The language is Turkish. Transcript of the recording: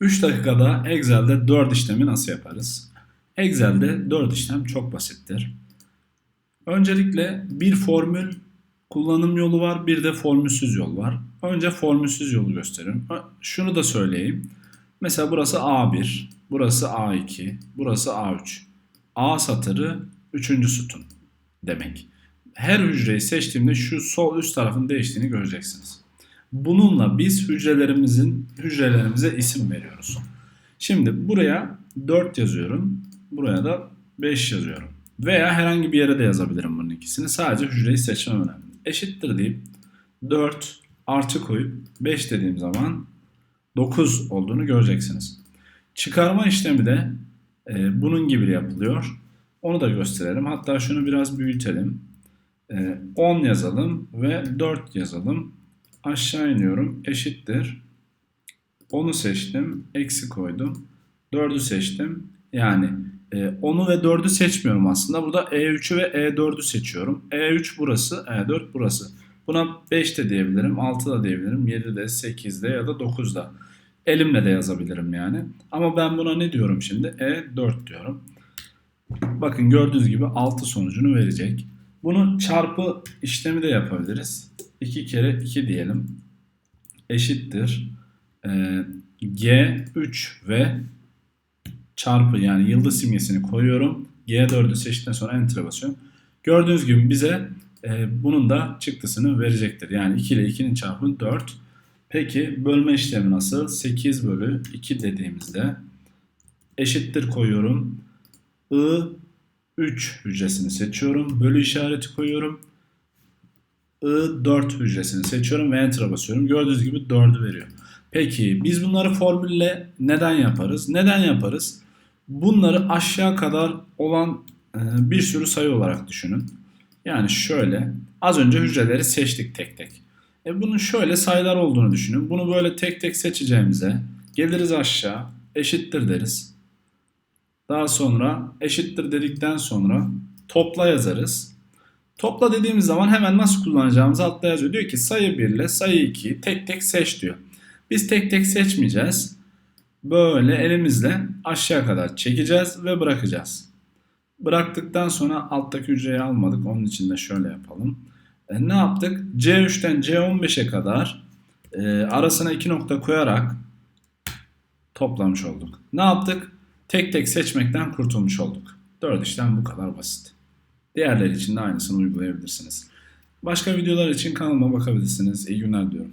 3 dakikada Excel'de 4 işlemi nasıl yaparız? Excel'de 4 işlem çok basittir. Öncelikle bir formül kullanım yolu var, bir de formülsüz yol var. Önce formülsüz yolu gösteriyorum. Ö- Şunu da söyleyeyim. Mesela burası A1, burası A2, burası A3. A satırı 3. sütun demek. Her hücreyi seçtiğimde şu sol üst tarafın değiştiğini göreceksiniz. Bununla biz hücrelerimizin hücrelerimize isim veriyoruz. Şimdi buraya 4 yazıyorum. Buraya da 5 yazıyorum. Veya herhangi bir yere de yazabilirim bunun ikisini. Sadece hücreyi seçmem önemli. Eşittir deyip 4 artı koyup 5 dediğim zaman 9 olduğunu göreceksiniz. Çıkarma işlemi de e, bunun gibi yapılıyor. Onu da gösterelim. Hatta şunu biraz büyütelim. E, 10 yazalım ve 4 yazalım. Aşağı iniyorum. Eşittir. 10'u seçtim. Eksi koydum. 4'ü seçtim. Yani e, 10'u ve 4'ü seçmiyorum aslında. Burada E3'ü ve E4'ü seçiyorum. E3 burası, E4 burası. Buna 5 de diyebilirim, 6 da diyebilirim, 7 de, 8 de ya da 9 da. Elimle de yazabilirim yani. Ama ben buna ne diyorum şimdi? E4 diyorum. Bakın gördüğünüz gibi 6 sonucunu verecek. Bunu çarpı işlemi de yapabiliriz. 2 kere 2 diyelim. Eşittir. Ee, G3 ve çarpı yani yıldız simgesini koyuyorum. G4'ü seçtikten sonra Enter'a basıyorum. Gördüğünüz gibi bize e, bunun da çıktısını verecektir. Yani 2 ile 2'nin çarpımı 4. Peki bölme işlemi nasıl? 8 bölü 2 dediğimizde eşittir koyuyorum. I3 hücresini seçiyorum. Bölü işareti koyuyorum. I4 hücresini seçiyorum ve Enter'a basıyorum. Gördüğünüz gibi 4'ü veriyor. Peki biz bunları formülle neden yaparız? Neden yaparız? Bunları aşağı kadar olan e, bir sürü sayı olarak düşünün. Yani şöyle az önce hücreleri seçtik tek tek. E bunun şöyle sayılar olduğunu düşünün. Bunu böyle tek tek seçeceğimize geliriz aşağı eşittir deriz. Daha sonra eşittir dedikten sonra topla yazarız. Topla dediğimiz zaman hemen nasıl kullanacağımızı altta yazıyor. Diyor ki sayı 1 ile sayı 2'yi tek tek seç diyor. Biz tek tek seçmeyeceğiz. Böyle elimizle aşağı kadar çekeceğiz ve bırakacağız. Bıraktıktan sonra alttaki hücreyi almadık. Onun için de şöyle yapalım. E, ne yaptık? C3'ten C15'e kadar e, arasına iki nokta koyarak toplamış olduk. Ne yaptık? Tek tek seçmekten kurtulmuş olduk. Dört işlem bu kadar basit. Diğerleri için de aynısını uygulayabilirsiniz. Başka videolar için kanalıma bakabilirsiniz. İyi günler diyorum.